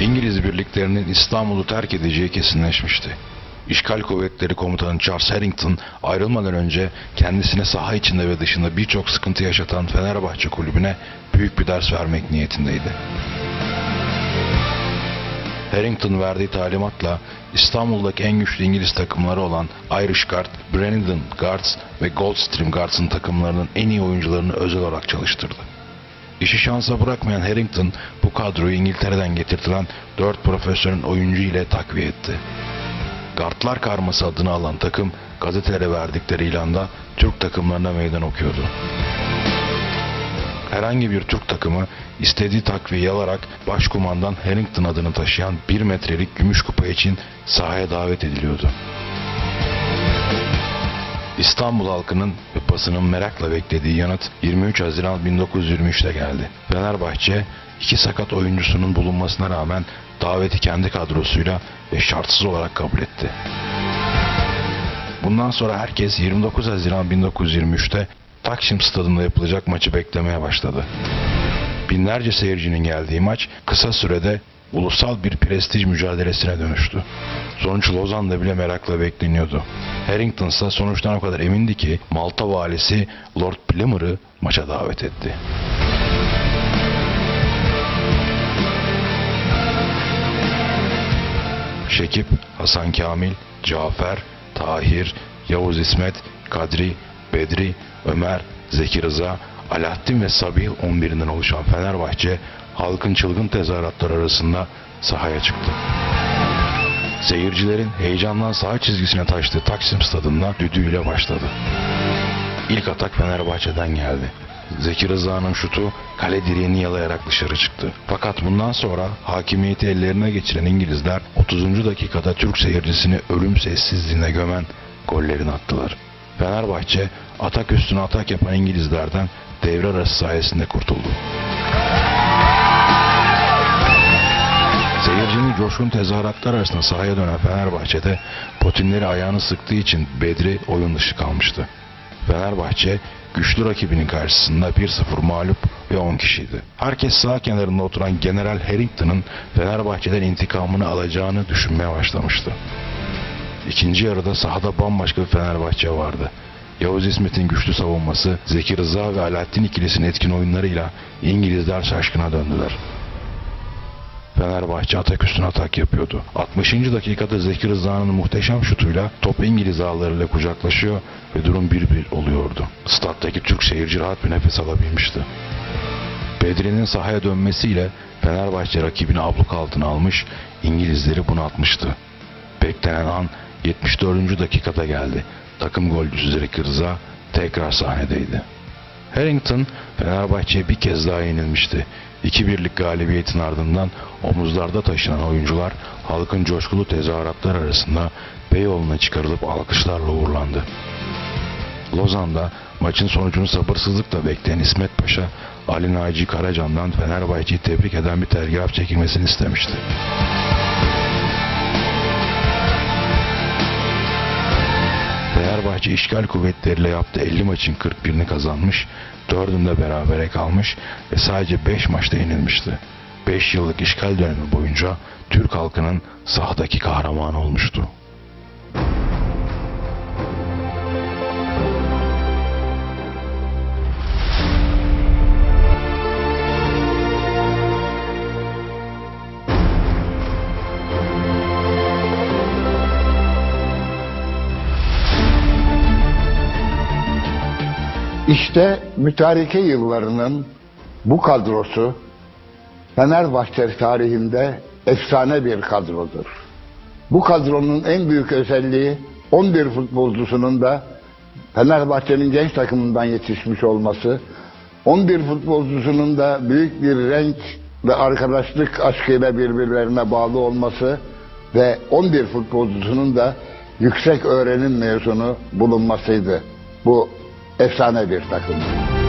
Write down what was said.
İngiliz birliklerinin İstanbul'u terk edeceği kesinleşmişti. İşgal kuvvetleri komutanı Charles Harrington ayrılmadan önce kendisine saha içinde ve dışında birçok sıkıntı yaşatan Fenerbahçe kulübüne büyük bir ders vermek niyetindeydi. Harrington verdiği talimatla İstanbul'daki en güçlü İngiliz takımları olan Irish Guard, Brandon Guards ve Goldstream Guards'ın takımlarının en iyi oyuncularını özel olarak çalıştırdı. İşi şansa bırakmayan Harrington bu kadroyu İngiltere'den getirtilen dört profesyonel oyuncu ile takviye etti. Gardlar karması adını alan takım gazetelere verdikleri ilanda Türk takımlarına meydan okuyordu. Herhangi bir Türk takımı istediği takviyeyi alarak başkumandan Harrington adını taşıyan 1 metrelik gümüş kupa için sahaya davet ediliyordu. İstanbul halkının ve basının merakla beklediği yanıt 23 Haziran 1923'te geldi. Fenerbahçe iki sakat oyuncusunun bulunmasına rağmen daveti kendi kadrosuyla ve şartsız olarak kabul etti. Bundan sonra herkes 29 Haziran 1923'te Taksim Stadında yapılacak maçı beklemeye başladı. Binlerce seyircinin geldiği maç kısa sürede ulusal bir prestij mücadelesine dönüştü. Sonuç Lozan'da bile merakla bekleniyordu. Harrington ise sonuçtan o kadar emindi ki Malta valisi Lord Plummer'ı maça davet etti. Şekip, Hasan Kamil, Cafer, Tahir, Yavuz İsmet, Kadri, Bedri, Ömer, Zeki Rıza, Alaaddin ve Sabiha 11'inden oluşan Fenerbahçe halkın çılgın tezahüratları arasında sahaya çıktı. Seyircilerin heyecandan saha çizgisine taştığı Taksim stadında düdüğüyle başladı. İlk atak Fenerbahçe'den geldi. Zeki Rıza'nın şutu kale direğini yalayarak dışarı çıktı. Fakat bundan sonra hakimiyeti ellerine geçiren İngilizler 30. dakikada Türk seyircisini ölüm sessizliğine gömen gollerini attılar. Fenerbahçe atak üstüne atak yapan İngilizlerden devre arası sayesinde kurtuldu. Coşkun tezahüratlar arasında sahaya dönen Fenerbahçe'de potinleri ayağını sıktığı için Bedri oyun dışı kalmıştı. Fenerbahçe güçlü rakibinin karşısında 1-0 mağlup ve 10 kişiydi. Herkes sağ kenarında oturan General Harrington'ın Fenerbahçe'den intikamını alacağını düşünmeye başlamıştı. İkinci yarıda sahada bambaşka bir Fenerbahçe vardı. Yavuz İsmet'in güçlü savunması, Zeki Rıza ve Alaaddin ikilisinin etkin oyunlarıyla İngilizler şaşkına döndüler. Fenerbahçe atak üstüne atak yapıyordu. 60. dakikada Zeki Rıza'nın muhteşem şutuyla top İngiliz ağlarıyla kucaklaşıyor ve durum 1-1 oluyordu. Stat'taki Türk seyirci rahat bir nefes alabilmişti. Bedri'nin sahaya dönmesiyle Fenerbahçe rakibini abluk altına almış, İngilizleri bunaltmıştı. Beklenen an 74. dakikada geldi. Takım golcüsü Zeki Rıza tekrar sahnedeydi. Harrington Fenerbahçe'ye bir kez daha yenilmişti. 2-1'lik galibiyetin ardından omuzlarda taşınan oyuncular halkın coşkulu tezahüratlar arasında Beyoğlu'na çıkarılıp alkışlarla uğurlandı. Lozan'da maçın sonucunu sabırsızlıkla bekleyen İsmet Paşa, Ali Naci Karacan'dan Fenerbahçe'yi tebrik eden bir telgraf çekilmesini istemişti. Fenerbahçe işgal kuvvetleriyle yaptığı 50 maçın 41'ini kazanmış, 4'ünde berabere kalmış ve sadece 5 maçta yenilmişti. 5 yıllık işgal dönemi boyunca Türk halkının sahadaki kahramanı olmuştu. İşte mütareke yıllarının bu kadrosu Fenerbahçe tarihinde efsane bir kadrodur. Bu kadronun en büyük özelliği 11 futbolcusunun da Fenerbahçe'nin genç takımından yetişmiş olması, 11 futbolcusunun da büyük bir renk ve arkadaşlık aşkıyla birbirlerine bağlı olması ve 11 futbolcusunun da yüksek öğrenim mezunu bulunmasıydı. Bu efsane bir takım.